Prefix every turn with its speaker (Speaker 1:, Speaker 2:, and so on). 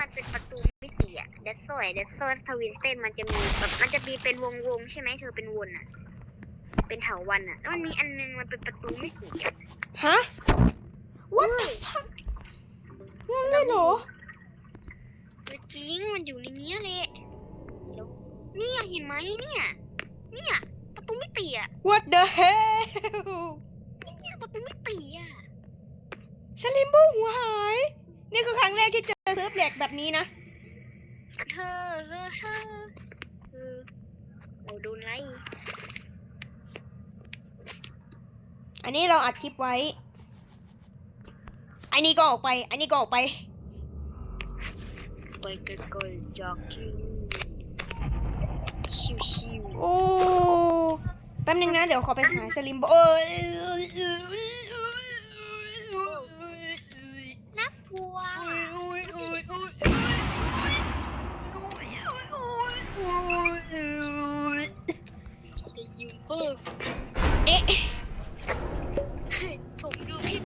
Speaker 1: มันเป็นประตูมิติอะเดซโซยเดซโซทวินเต้นมันจะมีแบบมันจะมีเป็นวงวงๆใช่ไหมเธอเป็นวนอะเป็นเถาวันอะแล้วมันมีอันนึงมันเป็นประตูมิติอะ
Speaker 2: ฮะ What the fuck นั่นเลยเหรอ
Speaker 1: จริงมันอยู่ในเนี้ยแหละเดี๋ยวเนี่ยเห็นไหมเนี่ย เนี่ยประตูมิติอะ
Speaker 2: What the hell
Speaker 1: เนี่ยประตูมิติอะ
Speaker 2: สลิมบูหัวหาย นี่คือครั้งแรกที่เจอเซิร์ฟแหลกแบบนี้นะ
Speaker 1: เธอเธอเธอเออโอ้โดนไล่
Speaker 2: อันนี้เราอัดคลิปไว้ อันนี้ก็ออกไป อันนี้ก็ออกไป
Speaker 1: ไปไกลๆจากที่นี่ชิว
Speaker 2: โอ้ แป๊บนึงนะ เดี๋ยวขอไปหาสลิมบูเอ้ย
Speaker 1: ๆน่ากลัว
Speaker 2: อุ้ยอุ้ยอุ้ย 嗯。